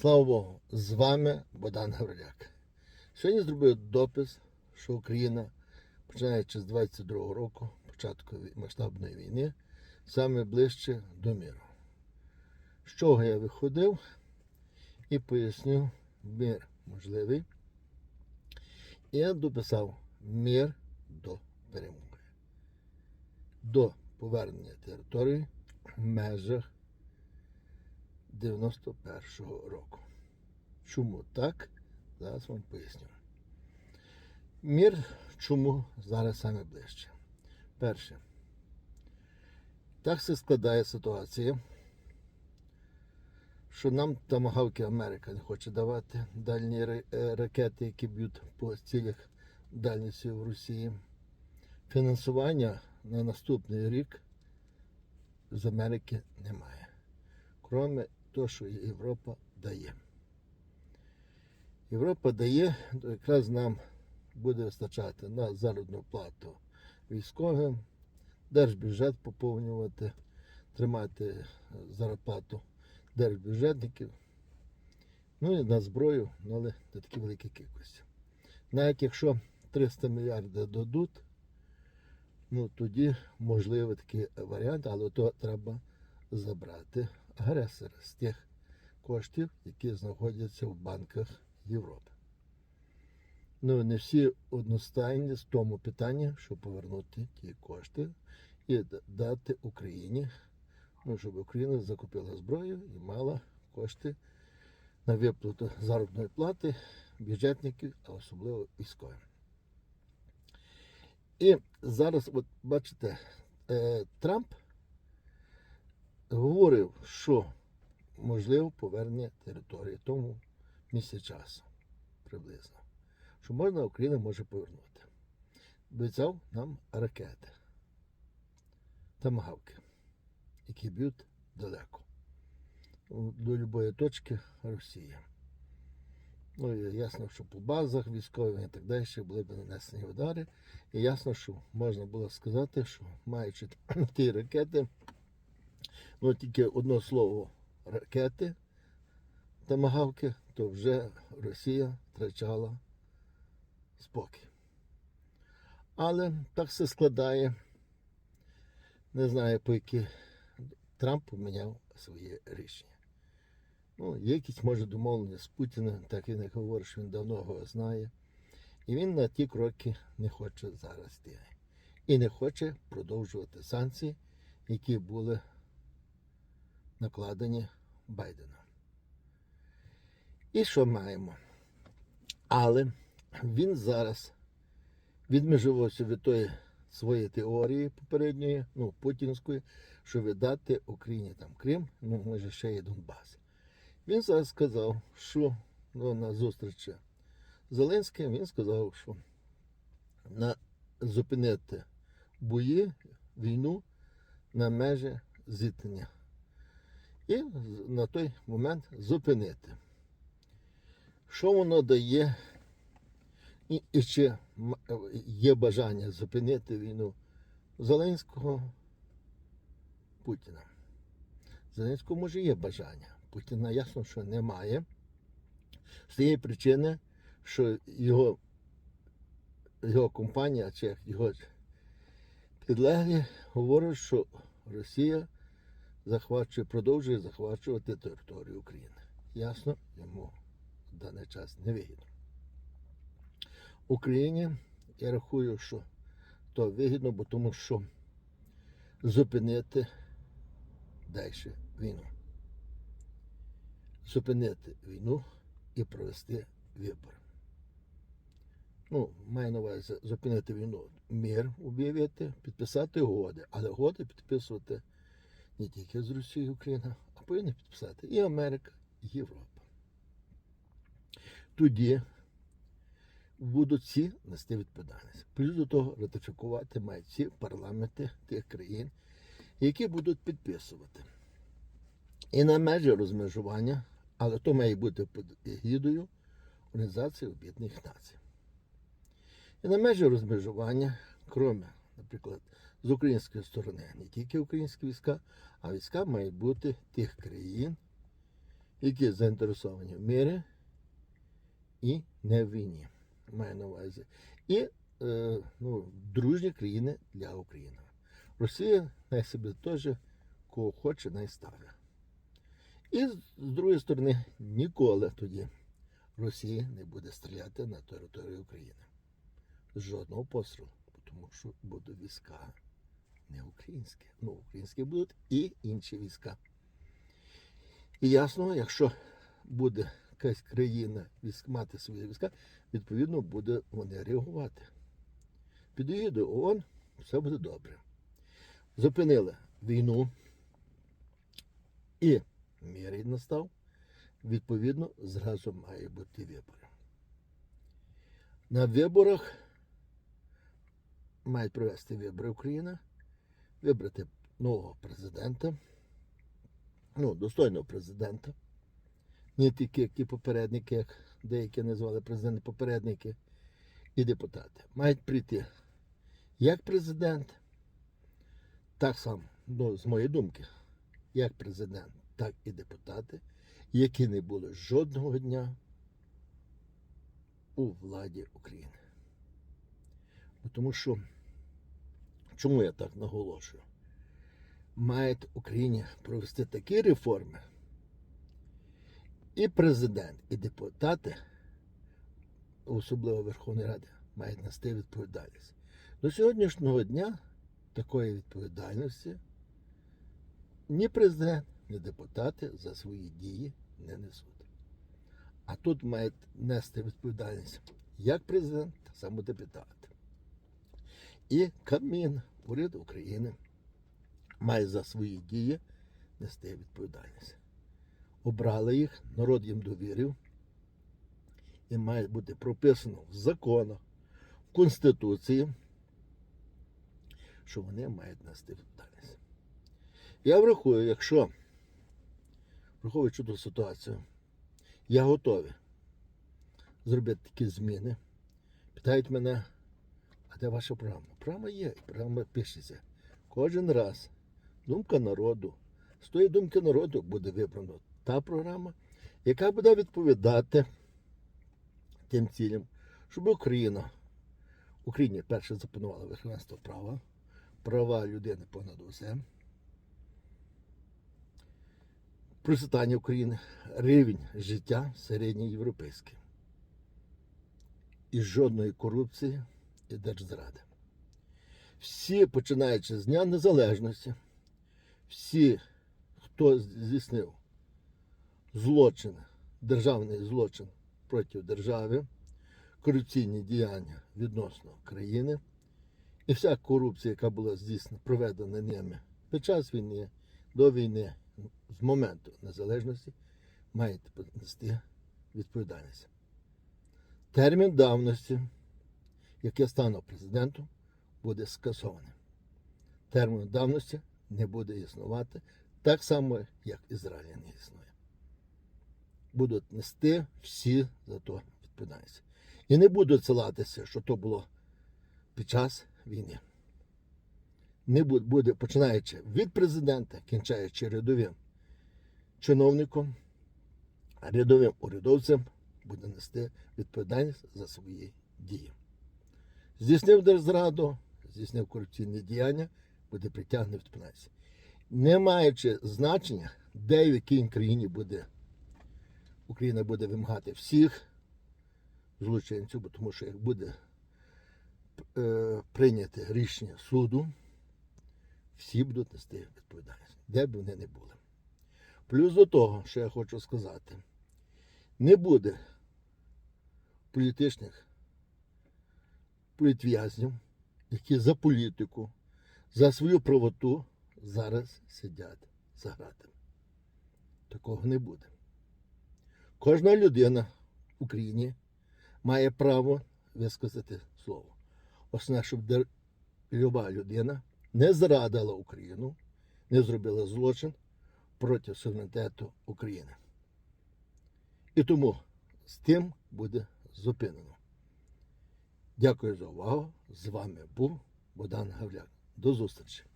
Слава Богу, з вами Богдан Гавриляк. Сьогодні зробив допис, що Україна, починаючи з 22-го року, початку масштабної війни, саме ближче до миру. З чого я виходив і пояснив, мир можливий. І я дописав мир до перемоги. До повернення території в межах 91-го року. Чому так? Зараз вам поясню. Мір чому зараз саме ближче? Перше. Так се складає ситуація, що нам тамагавки Америка не хоче давати дальні е, ракети, які б'ють по цілях дальності в Росії. Фінансування на наступний рік з Америки немає. Кроме того, що Європа дає. Європа дає, то якраз нам буде вистачати на заробітну плату військовим, держбюджет поповнювати, тримати зарплату держбюджетників, ну і на зброю, ну, але не такі великі кількості. Навіть якщо 300 мільярдів дадуть, ну тоді можливий такий варіант, але то треба забрати агресора з тих коштів, які знаходяться в банках Європи. Ну, не всі одностайні з тому питанні, щоб повернути ті кошти і дати Україні, ну, щоб Україна закупила зброю і мала кошти на виплату заробітної плати бюджетників, а особливо військовим. І зараз, от бачите, е, Трамп говорив, що можливо повернення території тому місяць часу приблизно. Що можна Україна може повернути. Обіцяв нам ракети тамагавки, які б'ють далеко. До будь-якої точки Росії. Ну і ясно, що по базах військових і так далі були б нанесені удари. І ясно, що можна було сказати, що маючи ті ракети, ну тільки одно слово ракети тамагавки, то вже Росія втрачала спокій. Але так все складає. Не знаю, по які Трамп поміняв своє рішення. Ну, є якісь, може, домовлення з Путіним, так і говорить, що він давно його знає. І він на ті кроки не хоче зараз йти. І не хоче продовжувати санкції, які були накладені Байденом. І що маємо? Але він зараз відмежувався від тої своєї теорії попередньої, ну, путінської, що віддати Україні там Крим, ну, може ще є Донбас. Він зараз сказав, що ну, на зустрічі з Зеленським він сказав, що на зупинити бої, війну на межі зіткнення. І на той момент зупинити. Що воно дає, і, і чи є бажання зупинити війну Зеленського Путіна? Зеленського може є бажання. Путіна ясно, що немає. З тієї причини, що його, його компанія чи його підлеглі говорять, що Росія захвачує, продовжує захвачувати територію України. Ясно, йому в даний час не вигідно. Україні я рахую, що то вигідно, бо тому що зупинити далі війну. Зупинити війну і провести вибори. Ну, маю на увазі зупинити війну, мир об'явити, підписати угоди, але угоди підписувати не тільки з Росією Україна, а повинні підписати і Америка, і Європа. Тоді будуть всі нести відповідальність. Плюс до того ратифікувати мають всі парламенти тих країн, які будуть підписувати. І на межі розмежування, але то має бути під егідою Організації Об'єднаних Націй. І на межі розмежування, крім, наприклад, з української сторони, не тільки українські війська, а війська мають бути тих країн, які заінтересовані в мирі і не в війні. Маю на увазі. І е, ну, дружні країни для України. Росія най себе теж кого хоче, най ставлять. І з з другої сторони, ніколи тоді Росія не буде стріляти на територію України. Жодного пострілу, тому що будуть війська не українські. Ну, українські будуть і інші війська. І ясно, якщо буде якась країна мати свої війська, відповідно буде вони реагувати. Під'їде ООН, все буде добре. Зупинили війну і мир настав. Відповідно, зразу має бути вибори. На виборах мають провести вибори Україна, вибрати нового президента, ну, достойного президента. Не тільки як ті попередники, як деякі назвали президенти попередники і депутати. Мають прийти як президент, так само, ну, з моєї думки, як президент, так і депутати, які не були жодного дня у владі України. Тому що, чому я так наголошую? Мають Україні провести такі реформи, і президент, і депутати, особливо Верховної Ради, мають нести відповідальність. До сьогоднішнього дня такої відповідальності ні президент, ні депутати за свої дії не несуть. А тут мають нести відповідальність як президент, так само депутат. І Кабмін, уряд України, має за свої дії нести відповідальність. Обрали їх, народ їм довірив, і має бути прописано в законах, в Конституції, що вони мають нести відповідальність. Я врахую, якщо, враховуючи ту ситуацію, я готовий зробити такі зміни. Питають мене, а де ваша програма? Програма є, програма пишеться. Кожен раз думка народу. З тої думки народу буде вибрана та програма, яка буде відповідати тим цілям, щоб Україна, Україні перше запанувала верховенство права, права людини понад усе, процвітання України, рівень життя середньоєвропейський. І жодної корупції і держзради. Всі, починаючи з Дня Незалежності, всі, хто здійснив злочин, державний злочин проти держави, корупційні діяння відносно країни, і вся корупція, яка була здійснена, проведена ними під час війни, до війни, з моменту незалежності, маєте понести відповідальність. Термін давності, як я стану президентом, буде скасований. Термін давності не буде існувати так само, як Ізраїль не існує. Будуть нести всі за то відповідальність. І не будуть силатися, що то було під час війни. Не буде, починаючи від президента, кінчаючи рядовим чиновником, рядовим урядовцем буде нести відповідальність за свої дії. Здійснив держзраду, здійснив корупційні діяння, буде притягнений відповідальність. Не маючи значення, де і в якій країні буде Україна буде вимагати всіх злочинців, бо тому що як буде е, прийняте рішення суду, всі будуть нести відповідальність, де б вони не були. Плюс до того, що я хочу сказати, не буде політичних політв'язнів, які за політику, за свою правоту зараз сидять за гратами. Такого не буде. Кожна людина в Україні має право висказати слово. Основне, щоб люба людина не зрадила Україну, не зробила злочин проти суверенітету України. І тому з тим буде зупинено. Дякую за увагу. З вами був Богдан Гавляк. До зустрічі!